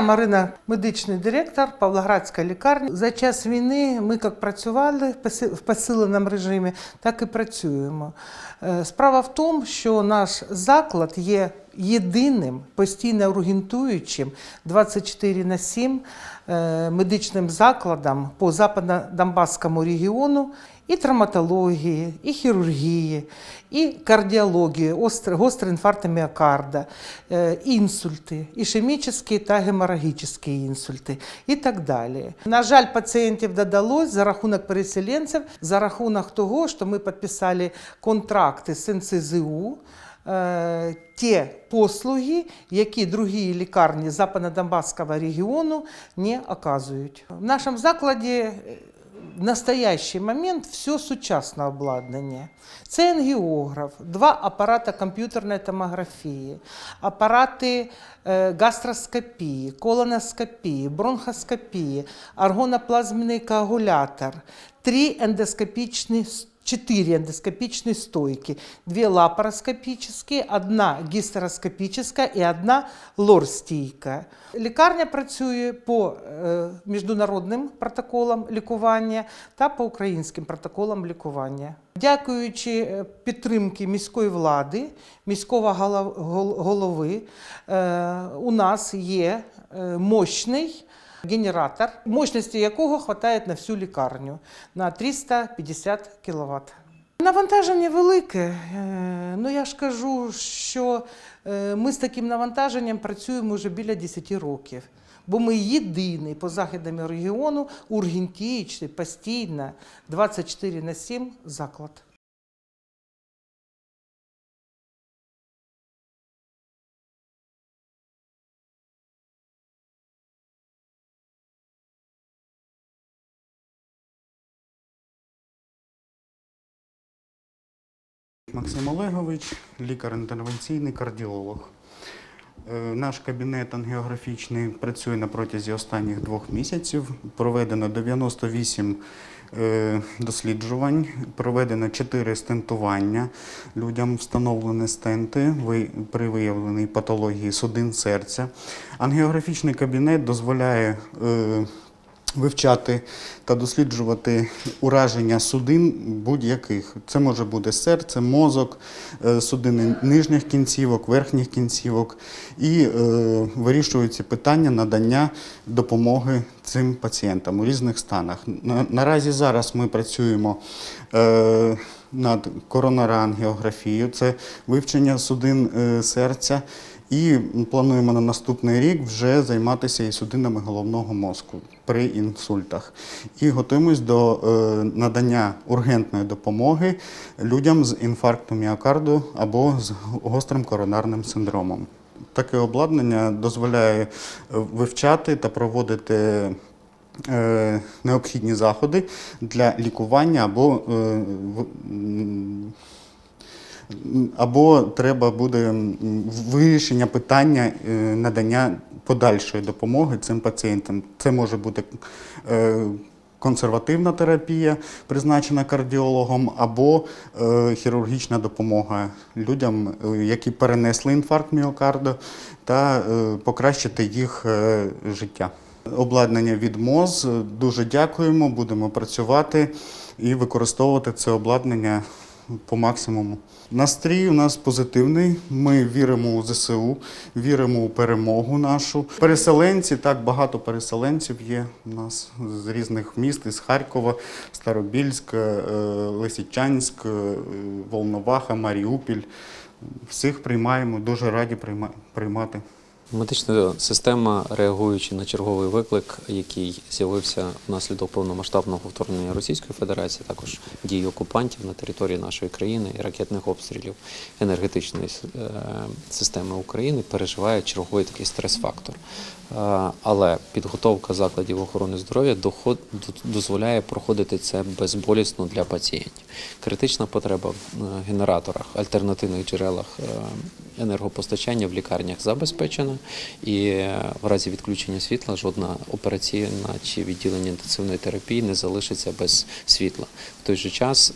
Марина, медичний директор Павлоградської лікарні. За час війни ми як працювали в посиленому режимі, так і працюємо. Е, Справа в тому, що наш заклад є єдиним постійно ургентуючим 24 на 7 е, медичним закладом по западно-донбаському регіону і травматології, і хірургії, і кардіології, остр- гострий інфаркт міокарда, е, інсульти, ішемічні та геморагічні інсульти і так далі. На жаль, пацієнтів додалось за рахунок переселенців, за рахунок того, що ми підписали контракти з НСЗУ, е, ті послуги, які другі лікарні Западно-Донбаського регіону не оказують. В нашому закладі в настоящий момент все сучасне обладнання. Це ангіограф, два апарати комп'ютерної томографії, апарати э, гастроскопії, колоноскопії, бронхоскопії, аргоноплазмний коагулятор, три ендоскопічні студії. 4 эндоскопичные стойки, 2 лапароскопические, одна гистероскопическая і одна лорстійка. Лікарня працює по е, міжнародним протоколам лікування та по українським протоколам лікування. Дякуючи е, підтримки міської влади, міського голови, е, у нас є мощний генератор, мощності якого вистачає на всю лікарню на 350 кВт. Навантаження велике. Е, Ну я ж кажу, що е, ми з таким навантаженням працюємо вже біля 10 років. Бо ми єдиний по західному регіону ургентієчний, постійно 24 на 7 заклад. Максим Олегович, лікар-інтервенційний кардіолог. Е, Наш кабінет ангіографічний працює на протязі останніх двох місяців. Проведено 98 е, досліджувань, проведено 4 стентування. Людям встановлені стенти при виявленій патології судин серця. Ангіографічний кабінет дозволяє е, вивчати та досліджувати ураження судин будь-яких. Це може бути серце, мозок, е, судини нижніх кінцівок, верхніх кінцівок, і е, вирішуються питання надання допомоги цим пацієнтам у різних станах. На, наразі зараз ми працюємо. Е, над коронарангіографією, це вивчення судин е, серця, і плануємо на наступний рік вже займатися і судинами головного мозку при інсультах. І готуємось до е, надання ургентної допомоги людям з інфарктом міокарду або з гострим коронарним синдромом. Таке обладнання дозволяє е, вивчати та проводити е, необхідні заходи для лікування або або треба буде вирішення питання е, надання подальшої допомоги цим пацієнтам. Це може бути е, консервативна терапія, призначена кардіологом, або е, хірургічна допомога людям, які перенесли інфаркт міокарду, та покращити їх життя. Обладнання від МОЗ дуже дякуємо, будемо працювати і використовувати це обладнання по максимуму. Настрій у нас позитивний. Ми віримо у ЗСУ, віримо у перемогу нашу. Переселенці, так багато переселенців є у нас з різних міст, із Харкова, Старобільськ, е, Лисичанськ, е, Волноваха, Маріупіль. Всіх приймаємо, дуже раді приймати. Медична система, реагуючи на черговий виклик, який з'явився внаслідок повномасштабного вторгнення Російської Федерації, також дії окупантів на території нашої країни і ракетних обстрілів енергетичної е, системи України, переживає черговий такий стрес-фактор. Е, Але підготовка закладів охорони здоров'я дозволяє проходити це безболісно для пацієнтів. Критична потреба в е, генераторах, альтернативних джерелах е, енергопостачання в лікарнях забезпечена, і в разі відключення світла жодна операційна чи відділення інтенсивної терапії не залишиться без світла. В той же час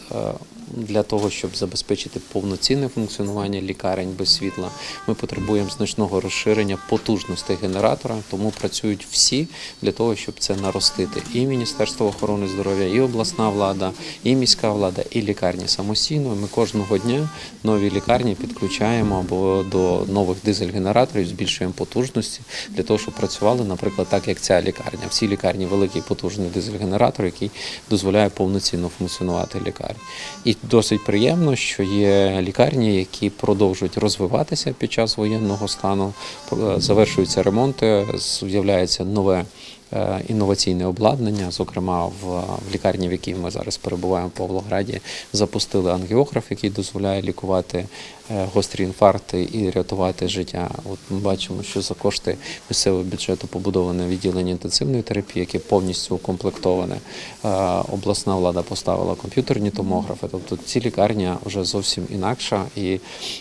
для того, щоб забезпечити повноцінне функціонування лікарень без світла. Ми потребуємо значного розширення потужностей генератора, тому працюють всі для того, щоб це наростити. І Міністерство охорони здоров'я, і обласна влада, і міська влада, і лікарні самостійно. Ми кожного дня нові лікарні підключаємо або до нових дизель-генераторів, збільшуємо потужності для того, щоб працювали, наприклад, так як ця лікарня. В цій лікарні великий потужний дизель-генератор, який дозволяє повноцінно функціонувати лікарні. І досить приємно, що є лікарні, які продовжують розвиватися під час воєнного стану, е, завершуються ремонти, з'являється нове. е, Інноваційне обладнання, зокрема в, лікарні, в якій ми зараз перебуваємо в Павлограді, запустили ангіограф, який дозволяє лікувати гострі інфаркти і рятувати життя. От ми бачимо, що за кошти місцевого бюджету побудоване відділення інтенсивної терапії, яке повністю укомплектоване. Е, Обласна влада поставила комп'ютерні томографи. Тобто ці лікарні вже зовсім інакша і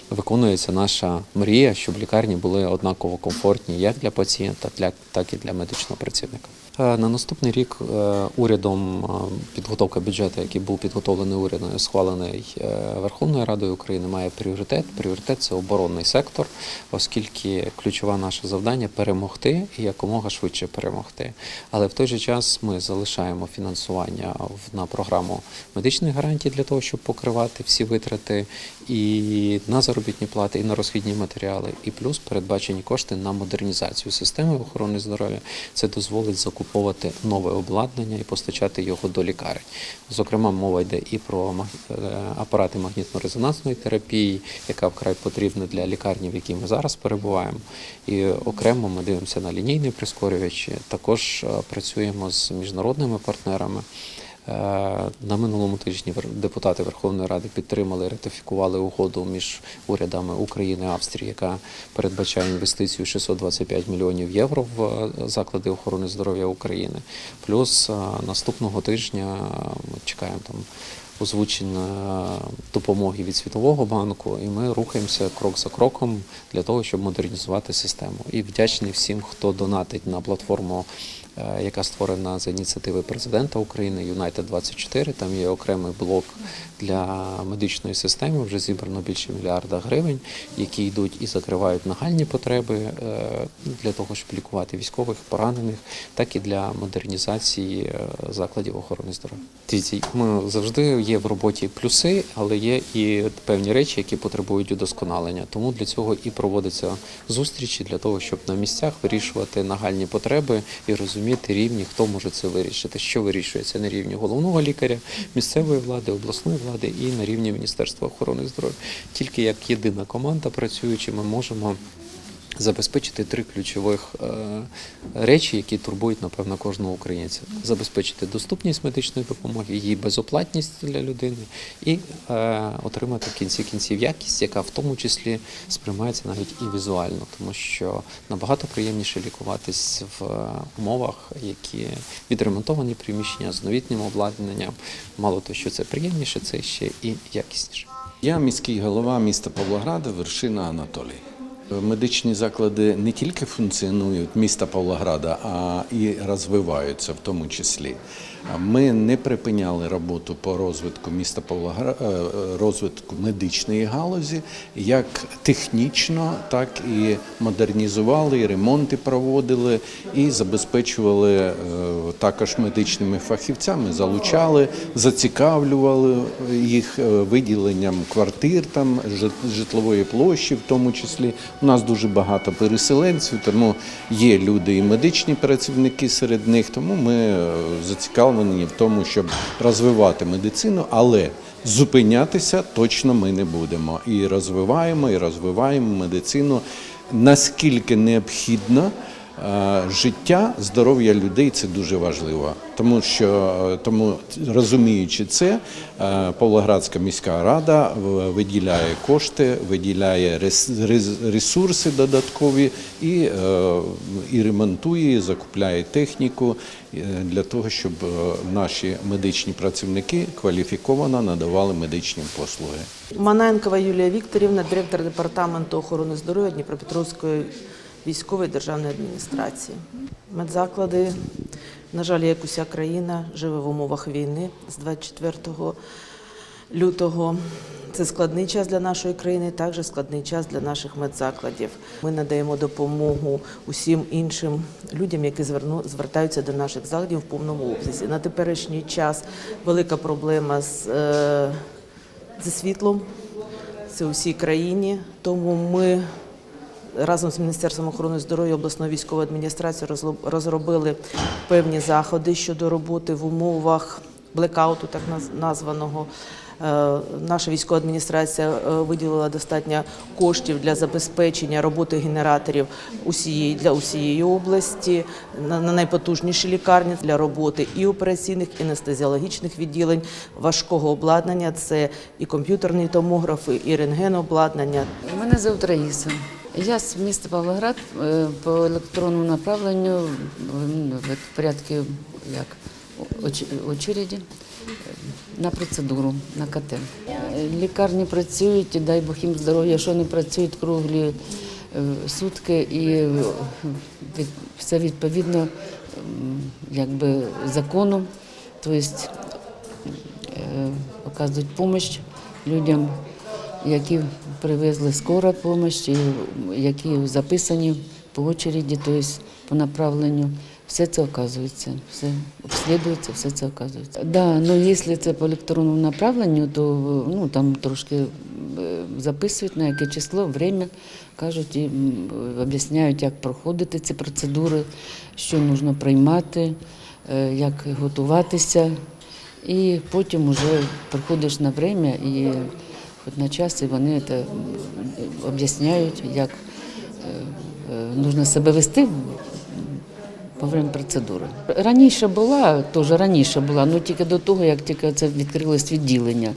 виконується наша мрія, щоб лікарні були однаково комфортні як для пацієнта, так і для медичного працівника. Е, На наступний рік е, урядом е, підготовка бюджету, який був підготовлений урядом, і схвалений Верховною Радою України, має пріоритет. Пріоритет це оборонний сектор, оскільки ключове наше завдання перемогти і якомога швидше перемогти. Але в той же час ми залишаємо фінансування на програму медичних гарантій для того, щоб покривати всі витрати і на заробітні плати, і на розхідні матеріали, і плюс передбачені кошти на модернізацію системи охорони здоров'я. Це дозволить закуповувати нове обладнання і постачати його до лікарень. Зокрема, мова йде і про е, апарати магнітно-резонансної терапії, яка вкрай потрібна для лікарні, в якій ми зараз перебуваємо. І окремо ми дивимося на лінійний прискорювачі. Також е, працюємо з міжнародними партнерами. Е, На минулому тижні депутати Верховної Ради підтримали, ратифікували угоду між урядами України і Австрії, яка передбачає інвестицію 625 мільйонів євро в е, заклади охорони здоров'я України. Плюс е, наступного тижня ми чекаємо там озвучення допомоги від Світового банку, і ми рухаємося крок за кроком для того, щоб модернізувати систему. І вдячний всім, хто донатить на платформу, яка створена за ініціативи президента України United 24 Там є окремий блок для медичної системи. Вже зібрано більше мільярда гривень, які йдуть і закривають нагальні потреби е, для того, щоб лікувати військових поранених, так і для модернізації е, закладів охорони здоров'я. Ми завжди є в роботі плюси, але є і певні речі, які потребують удосконалення. Тому для цього і проводяться зустрічі для того, щоб на місцях вирішувати нагальні потреби і розуміти рівні, хто може це вирішити, що вирішується на рівні головного лікаря, місцевої влади, обласної влади і на рівні Міністерства охорони здоров'я. Тільки як єдина команда працюючи, ми можемо забезпечити три ключових е, речі, які турбують, напевно, кожного українця: забезпечити доступність медичної допомоги, її безоплатність для людини, і е, отримати в кінці кінців якість, яка в тому числі сприймається навіть і візуально, тому що набагато приємніше лікуватись в е, умовах, які відремонтовані приміщення з новітнім обладнанням. Мало того, що це приємніше, це ще і якісніше. Я міський голова міста Павлограда, вершина Анатолій. Медичні заклади не тільки функціонують міста Павлограда, а і розвиваються в тому числі. Ми не припиняли роботу по розвитку міста Павлограда, розвитку медичної галузі, як технічно, так і модернізували, і ремонти проводили, і забезпечували е, також медичними фахівцями, залучали, зацікавлювали їх е, виділенням квартир, там житлової площі, в тому числі. У нас дуже багато переселенців, тому є люди і медичні працівники серед них. Тому ми е, зацікавлені в тому, щоб розвивати медицину, але зупинятися точно ми не будемо. І розвиваємо, і розвиваємо медицину наскільки необхідно. Е, Життя, здоров'я людей це дуже важливо, тому що е, тому розуміючи це, е, Павлоградська міська рада виділяє кошти, виділяє рес- рес- ресурси додаткові і, і ремонтує, і закупляє техніку для того, щоб наші медичні працівники кваліфіковано надавали медичні послуги. Маненкова Юлія Вікторівна, директор департаменту охорони здоров'я Дніпропетровської військової державної адміністрації. Медзаклади, на жаль, як уся країна, живе в умовах війни з 24 лютого. Це складний час для нашої країни, також складний час для наших медзакладів. Ми надаємо допомогу усім іншим людям, які звертаються до наших закладів в повному обсязі. На теперішній час велика проблема з, е, зі світлом. Це у всій країні. Тому ми разом з Міністерством охорони здоров'я обласної військової адміністрації розробили певні заходи щодо роботи в умовах блекауту, так наз- названого. Е, Наша військова адміністрація е, виділила достатньо коштів для забезпечення роботи генераторів усієї для усієї області на, на найпотужніші лікарні для роботи і операційних, і анестезіологічних відділень важкого обладнання. Це і комп'ютерні томографи, і рентгенобладнання, Мене звуть Раїса. Я з міста Павлоград е, по електронному направленню в порядку як очереді на процедуру на КТ. Лікарні працюють, дай Бог їм здоров'я, що вони працюють круглі е, сутки і все відповідно якби закону. Тобто е, оказують допомогу людям, які привезли скора допомога, які записані по очереді, тобто по направленню. Все це оказується, все обслідується, все це оказується. Да, ну якщо це по електронному направленню, то ну там трошки е, записують на яке число, время, кажуть і об'ясняють, як проходити ці процедури, що потрібно приймати, е, як готуватися. І потім вже приходиш на время і на час, і вони це об'ясняють, як потрібно себе вести во время процедури. Раніше була, теж раніше була, ну тільки до того, як тільки це відкрилось відділення.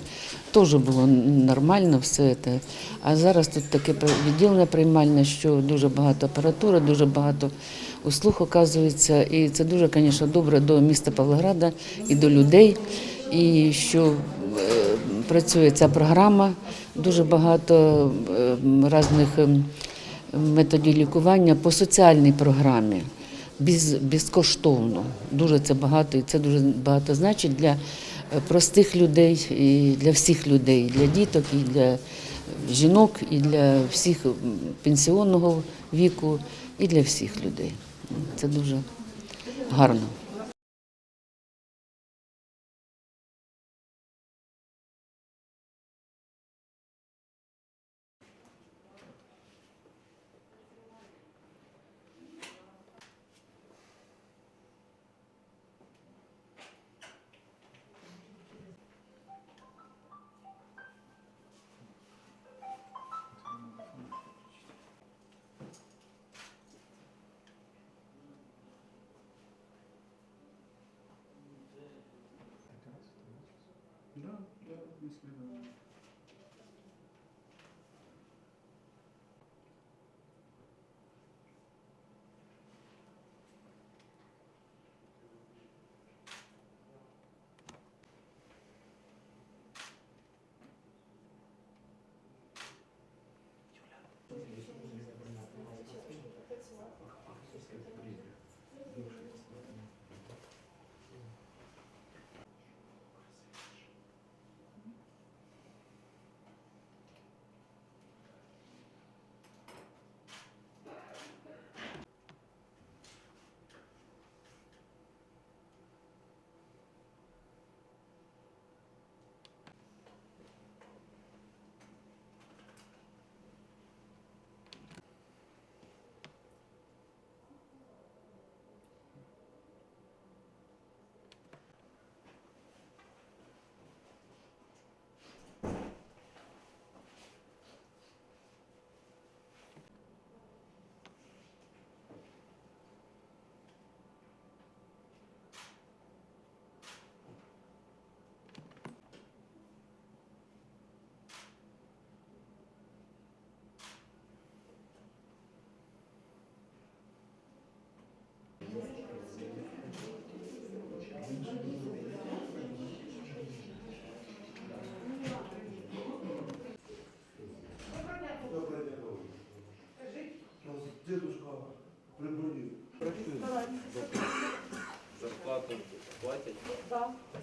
Теж було нормально все це. А зараз тут таке відділення приймальне, що дуже багато апаратури, дуже багато услуг оказується. І це дуже, звісно, добре до міста Павлограда і до людей. І що е, працює ця програма, дуже багато е, різних ем, методів лікування по соціальній програмі. Без, безкоштовно. Дуже це багато, і це дуже багато значить для е, простих людей, і для всіх людей, для діток, і для жінок, і для всіх пенсіонного віку, і для всіх людей. Це дуже гарно. Please give a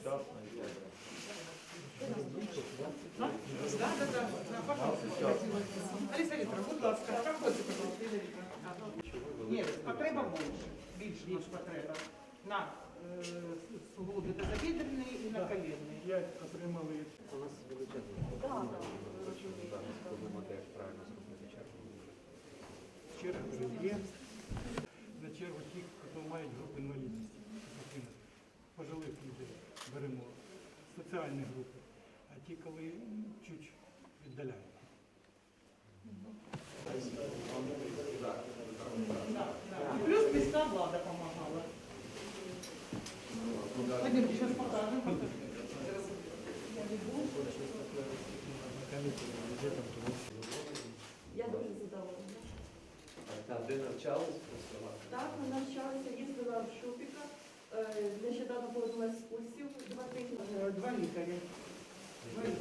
Да, да, да. На, пожалуйста. Аліса Вікторовна, будь ласка, проходьте, будь Ні, потреба більше, більше, ніж потреба. На е, суглоби тазобідрений і на колінний. П'ять отримали У нас величезний проблема. Зараз подумати, як правильно зробити чергу. черги вже є. соціальні групи, а ті, коли чуть віддаляють. І плюс міська влада допомагала. Пойдемте, зараз покажемо. Я дуже задоволена. Де навчались працювати? Так, ми навчалися, їздила в Шупіка, нещодавно повернулася з курсів два тижні. Е, Два лікарі. Можемо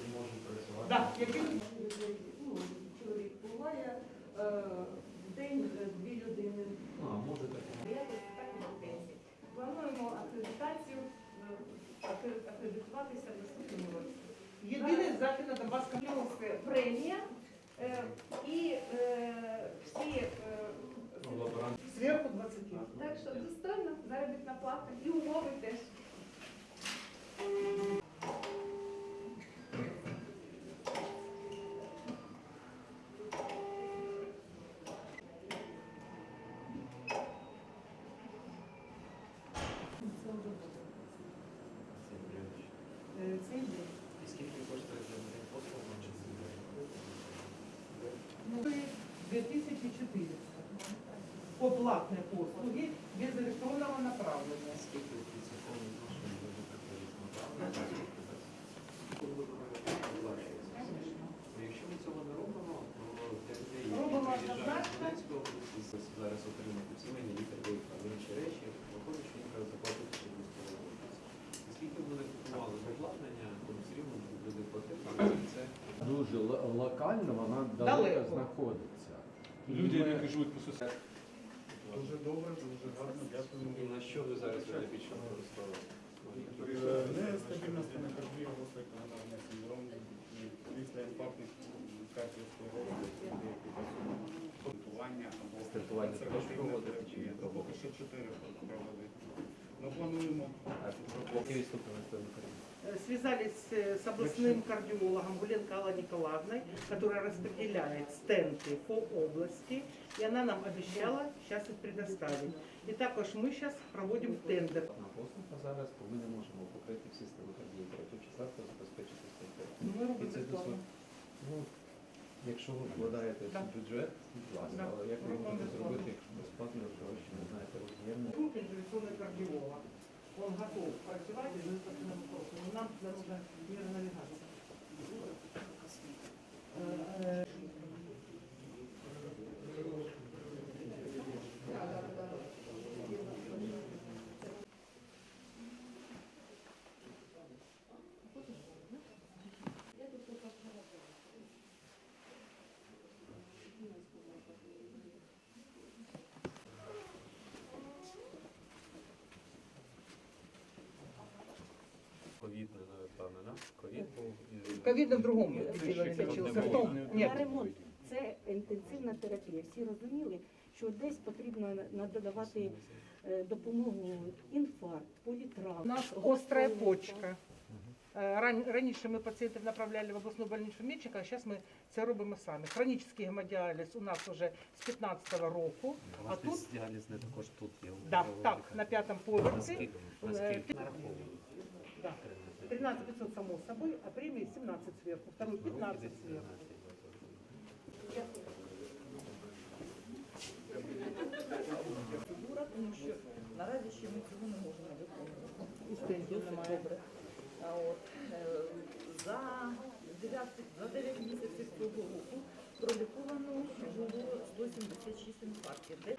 працювати. Так, які Ну, чоловік буває е, в день е, дві людини. А, може так. Плануємо акредитацію, е, акре- акредитуватися в наступному році. єдиний захід на. Е, премія е, і е, всі е, Зверху 20. Так що достойна заробітна плата і умови теж. Е, Цей день. І скільки коштує за день послуг? Чи Ну, 2400. По платной послуги без электронного направления. Скільки відсотково відношення до капіталізму? Якщо ми цього не робимо, то для людей, які Робимо приїжджають однозначно. з Донецької області, зараз отримати сімейні лікар виїхав в інші речі, виходить, що їм треба заплатити ще військову область. Оскільки вони купували обладнання, то все рівно будуть люди платити, але це Дуже л- локально вона Далеко. далеко знаходиться. Люди, Ми- які живуть по сусідству. Дуже добре, дуже гарно, дякуємо. і на що ви зараз найбільше використовуєте? Нестабільність на карді, гострий синдром, після інфарктних деякі контування або не проводите? Поки що чотири провели. Ми плануємо наступний Э, Связались э, с областным кардиологом Гуленко Аллой Николаевной, которая распределяет стенты по области, и она нам обещала сейчас их предоставить. И також мы сейчас проводим тендер. на послуг, а зараз бо ми не можемо покрити всі стили кардіотерапії чи завтра забезпечити статтю. Ми робимо І це безплатно. досить, ну, якщо ви вкладаєте в Так. бюджет, будь ласка, Так. але як ви Робимо можете безплатно. зробити, якщо безплатно, якщо ви ще не знаєте розмірно? Пункт интеграционный кардиолог. Он готов працювати ми випадками вопросами. Нам це нужно нейронавигация. Э, Ковід, напевно, да? Ковід Ковид в другому лечился. В На ремонт це інтенсивна терапія. Всі розуміли, що десь потрібно надавати е, допомогу інфаркт, У нас острая почка. Е, Раніше ми пацієнтів направляли в обласну больницю Мічика, а зараз ми це робимо самі. Хронічний гемодіаліз у нас вже з 15-го року. У А вас тут діаліз не також тут є. да, так, на п'ятому поверсі. Наскільки? Е, Наскільки? Да. 13 500 само собой, а премии 17 сверху, второй 15 сверху. процедура, тому що наразі ще ми цього не можемо виконувати. Добре. А от, е, за 9, за 9 місяців цього року проліковано було 176 інфарктів.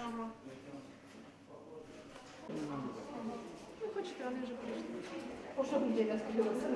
Ага. Ну, хочете, вони вже прийшли. По що неділя скрилася?